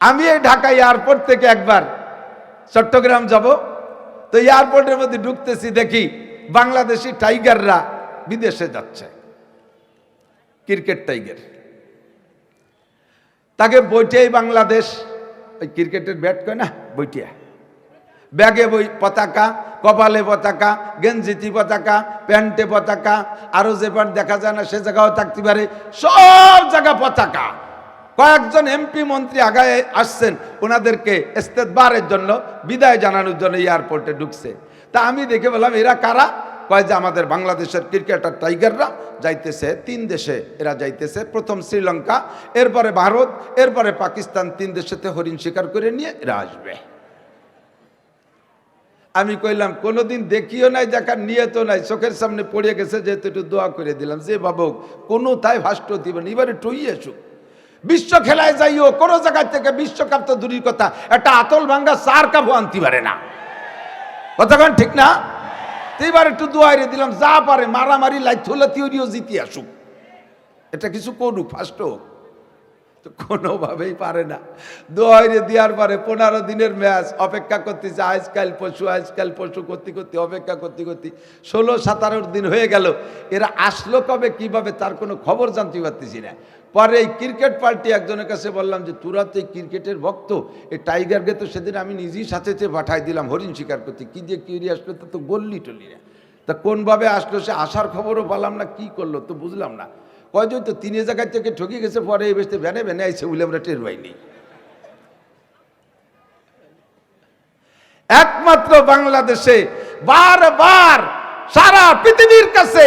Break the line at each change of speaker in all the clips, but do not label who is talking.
আমি এই ঢাকা এয়ারপোর্ট থেকে একবার চট্টগ্রাম যাব। তো এয়ারপোর্টের মধ্যে ঢুকতেছি, দেখি বাংলাদেশি টাইগাররা বিদেশে যাচ্ছে। ক্রিকেট টাইগার তাকে বইটিয়াই বাংলাদেশ। ওই ক্রিকেটের ব্যাট কয় না? বইটিয়া। ব্যাগে বই, পতাকা, কপালে পতাকা গেঞ্জিতি পতাকা, প্যান্টে পতাকা, আরও যে দেখা যায় না, সে জায়গাও থাকতে পারে। সব জায়গা পতাকা। কয়েকজন এমপি মন্ত্রী আগায় আসছেন, ওনাদেরকে ইস্তেদবারের জন্য, বিদায় জানানোর জন্য এয়ারপোর্টে ঢুকছে। তা আমি দেখে বললাম, এরা কারা? কয় যে আমাদের বাংলাদেশের ক্রিকেটার টাইগাররা যাইতেছে, তিন দেশে এরা যাইতেছে। প্রথম শ্রীলঙ্কা, এরপরে ভারত, এরপরে পাকিস্তান, তিন দেশেতে হরিণ শিকার করে নিয়ে এরা আসবে। আমি কইলাম, কোনোদিন দেখিও নাই, দেখার নিয়ত নাই, চোখের সামনে পড়ে গেছে, যেহেতু একটু দোয়া করে দিলাম যে বাবু কোনো তাই ভাষ্ট দিবেন, এবারে টই বিশ্ব খেলায় যাইও, কোনো জায়গার থেকে বিশ্বকাপ তো দূরের কথা। একটা আতল ভাঙ্গা চার কাপও আনতে পারে না। কথাক্ষণ ঠিক না? এইবার একটু দোয়াইরে দিলাম, যা পারে, মারামারি লাইট হলে তিওরিও জিতে আসুক। এটা কিছু করুক ফার্স্ট হোক। কোনোভাবেই পারে না। দোয়াইরে দেওয়ার পরে পনেরো দিনের ম্যাচ অপেক্ষা করতেছে, আজকাল পশু আজকাল পশু করতে করতে অপেক্ষা করতে করতে ষোলো, সাতারো দিন হয়ে গেল, এরা আসলো কবে, কীভাবে, তার কোনো খবর জানতে পারতেছি না। পরে এই ক্রিকেট পার্টি একজনের কাছে বললাম যে, তোরা তো এই ক্রিকেটের ভক্ত, এই টাইগারকে তো সেদিন আমি নিজেই সাথে পাঠাই দিলাম, হরিণ শিকার করতে। কি দিয়ে কিউরি আসলো তা বললি টলি না তা কোনভাবে আসলো সে আসার খবরও পেলাম না, কি করল তো বুঝলাম না। কয়জন তো তিন জায়গায় থেকে ঠকে গেছে, পরে এই ভ্যানে ভ্যানে আইসে বলে আমরা টের পাইনি। একমাত্র বাংলাদেশে বারবার সারা পৃথিবীর কাছে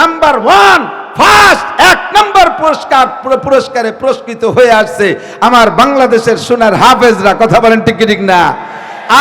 নাম্বার ওয়ান, ফার্স্ট, এক নম্বর পুরস্কার পুরস্কারে পুরস্কৃত হয়ে আসছে আমার বাংলাদেশের সোনার হাফেজরা। কথা বলেন ঠিক না?